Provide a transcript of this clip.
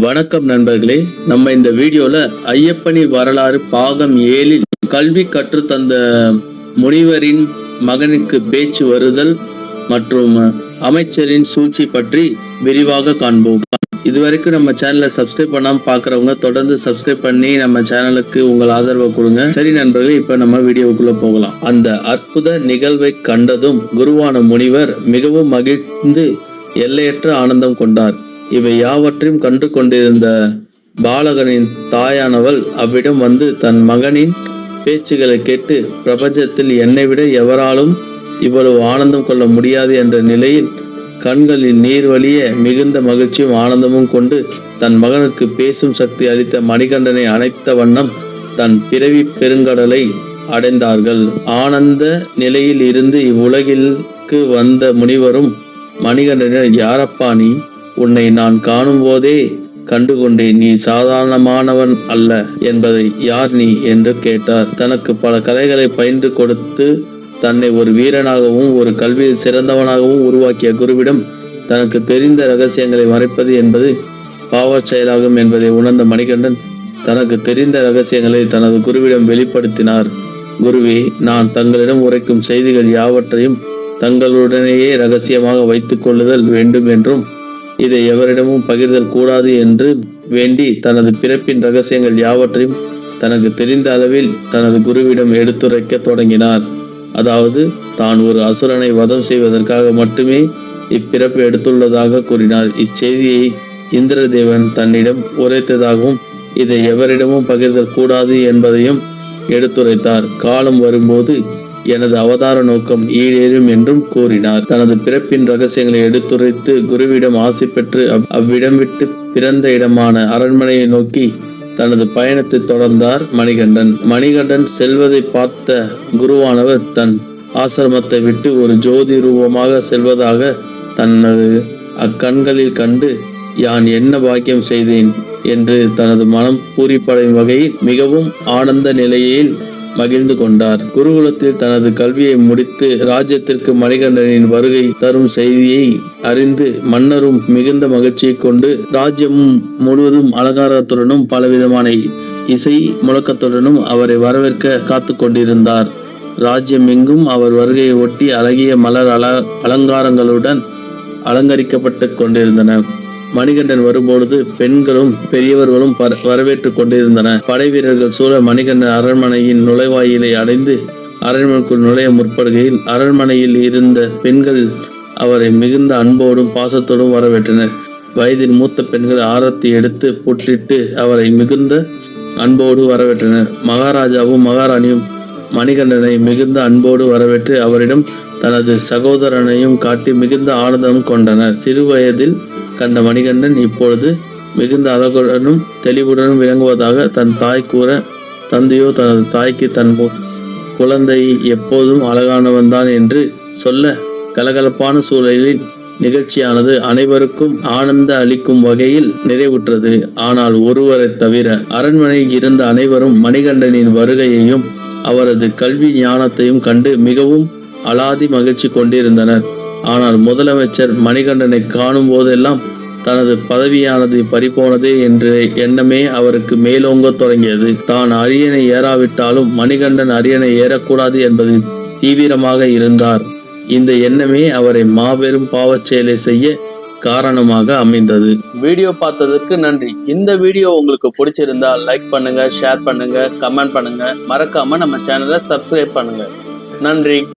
வணக்கம் நண்பர்களே. நம்ம இந்த வீடியோல ஐயப்பனி வரலாறு பாகம் ஏழில் கல்வி கற்றுத்தந்த முனிவரின் மகனுக்கு பேச்சு வருதல் மற்றும் அமைச்சரின் சூழ்ச்சி பற்றி விரிவாக காண்போம். இதுவரைக்கும் நம்ம சேனலை சப்ஸ்கிரைப் பண்ணாம பார்க்குறவங்க தொடர்ந்து சப்ஸ்கிரைப் பண்ணி நம்ம சேனலுக்கு உங்கள் ஆதரவை கொடுங்க. சரி நண்பர்களே இப்போ நம்ம வீடியோவுக்குள்ளே போகலாம். அந்த அற்புத நிகழ்வை கண்டதும் குருவான முனிவர் மிகவும் மகிழ்ந்து எல்லையற்ற ஆனந்தம் கொண்டார். இவை யாவற்றையும் கண்டு கொண்டிருந்த பாலகனின் தாயானவள் அவ்விடம் வந்து தன் மகனின் பேச்சுகளை கேட்டு பிரபஞ்சத்தில் என்னை விட எவராலும் இவ்வளவு ஆனந்தம் கொள்ள முடியாது என்ற நிலையில் கண்களில் நீர் வழிய மிகுந்த மகிழ்ச்சியும் ஆனந்தமும் கொண்டு தன் மகனுக்கு பேசும் சக்தி அளித்த மணிகண்டனை அணைத்த வண்ணம் தன் பிறவி பெருங்கடலை அடைந்தார்கள். ஆனந்த நிலையில் இருந்து இவ்வுலகிற்கு வந்த முனிவரும் மணிகண்டனர் யாரப்பா நீ? உன்னை நான் காணும் போதே கண்டுகொண்டேன் நீ சாதாரணமானவன் அல்ல என்பதை யார் நீ என்று கேட்டார். தனக்கு பல கலைகளை பயின்று கொடுத்து தன்னை ஒரு வீரனாகவும் ஒரு கல்வியில் சிறந்தவனாகவும் உருவாக்கிய குருவிடம் தனக்கு தெரிந்த ரகசியங்களை மறைப்பது என்பது பாவச் செயலாகும் என்பதை உணர்ந்த மணிகண்டன் தனக்கு தெரிந்த ரகசியங்களை தனது குருவிடம் வெளிப்படுத்தினார். குருவே நான் தங்களிடம் உரைக்கும் செய்திகள் யாவற்றையும் தங்களுடனேயே ரகசியமாக வைத்துக் கொள்ளுதல் வேண்டும் என்றும் இதை எவரிடமும் பகிர்தல் கூடாது என்று வேண்டி தனது பிறப்பின் ரகசியங்கள் யாவற்றையும் தனக்கு தெரிந்த அளவில் தனது குருவிடம் எடுத்துரைக்க தொடங்கினார். அதாவது தான் ஒரு அசுரனை வதம் செய்வதற்காக மட்டுமே இப்பிறப்பு எடுத்துள்ளதாக கூறினார். இச்செய்தியை இந்திரதேவன் தன்னிடம் உரைத்ததாகவும் இதை எவரிடமும் பகிர்தல் கூடாது என்பதையும் எடுத்துரைத்தார். காலம் வரும்போது எனது அவதார நோக்கம் ஈடேறும் என்றும் கூறினார். தனது பிறப்பின் ரகசியங்களை எடுத்துரைத்து குருவிடம் ஆசை பெற்று அவ்விடம் விட்டு பிறந்த இடமான அரண்மனையை நோக்கி தனது பயணத்தை தொடர்ந்தார் மணிகண்டன். மணிகண்டன் செல்வதை பார்த்த குருவானவர் தன் ஆசிரமத்தை விட்டு ஒரு ஜோதி ரூபமாக செல்வதாக தனது அக்கண்களில் கண்டு யான் என்ன பாக்கியம் செய்தேன்? என்று தனது மனம் பூரிப்படையும் வகையில் மிகவும் ஆனந்த நிலையில் மகிழ்ந்து கொண்டார். குருகுலத்தில் தனது கல்வியை முடித்து ராஜ்யத்திற்கு மணிகண்டனின் வருகை தரும் செய்தியை அறிந்து மன்னரும் மிகுந்த மகிழ்ச்சியை கொண்டு ராஜ்யமும் முழுவதும் அலங்காரத்துடனும் பலவிதமான இசை முழக்கத்துடனும் அவரை வரவேற்க காத்து கொண்டிருந்தார். ராஜ்யம் எங்கும் அவர் வருகையை ஒட்டி அழகிய மலர் அல அலங்காரங்களுடன் அலங்கரிக்கப்பட்டு கொண்டிருந்தன. மணிகண்டன் வரும்பொழுது பெண்களும் பெரியவர்களும் பர- வரவேற்றுக் கொண்டிருந்தன. படை வீரர்கள் சூழ மணிகண்டன் அரண்மனையின் நுழைவாயிலை அடைந்து அரண்மனைக்குள் நுழைய முற்படுகையில் அரண்மனையில் இருந்த பெண்கள் அவரை மிகுந்த அன்போடும் பாசத்தோடும் வரவேற்றனர். வயதில் மூத்த பெண்கள் ஆரத்தி எடுத்து புற்றிட்டு அவரை மிகுந்த அன்போடு வரவேற்றனர். மகாராஜாவும் மகாராணியும் மணிகண்டனை மிகுந்த அன்போடு வரவேற்று அவரிடம் தனது சகோதரனையும் காட்டி மிகுந்த ஆனந்தம் கொண்டனர். சிறு வயதில் கண்ட மணிகண்டன் இப்பொழுது மிகுந்த அழகுடனும் தெளிவுடனும் விளங்குவதாக தன் தாய் கூற தந்தையோ தனது தாய்க்கு தன் குழந்தை எப்போதும் அழகானவன்தான் என்று சொல்ல கலகலப்பான சூழலில் நிகழ்ச்சியானது அனைவருக்கும் ஆனந்த அளிக்கும் வகையில் நிறைவுற்றது. ஆனால் ஒருவரை தவிர அரண்மனையில் இருந்த அனைவரும் மணிகண்டனின் வருகையையும் அவரது கல்வி ஞானத்தையும் கண்டு மிகவும் அலாதி மகிழ்ச்சி கொண்டிருந்தனர். ஆனால் முதலமைச்சர் மணிகண்டனை காணும் போதெல்லாம் தனது பதவியானது பறிபோனது என்ற எண்ணமே அவருக்கு மேலோங்க தொடங்கியது. தான் அரியணை ஏறாவிட்டாலும் மணிகண்டன் அரியணை ஏறக்கூடாது என்பதில் தீவிரமாக இருந்தார். இந்த எண்ணமே அவரை மாபெரும் பாவச் செயலை செய்ய காரணமாக அமைந்தது. வீடியோ பார்த்ததற்கு நன்றி. இந்த வீடியோ உங்களுக்கு பிடிச்சிருந்தா லைக் பண்ணுங்க ஷேர் பண்ணுங்க கமெண்ட் பண்ணுங்க. மறக்காம நம்ம சேனலை சப்ஸ்கிரைப் பண்ணுங்க. நன்றி.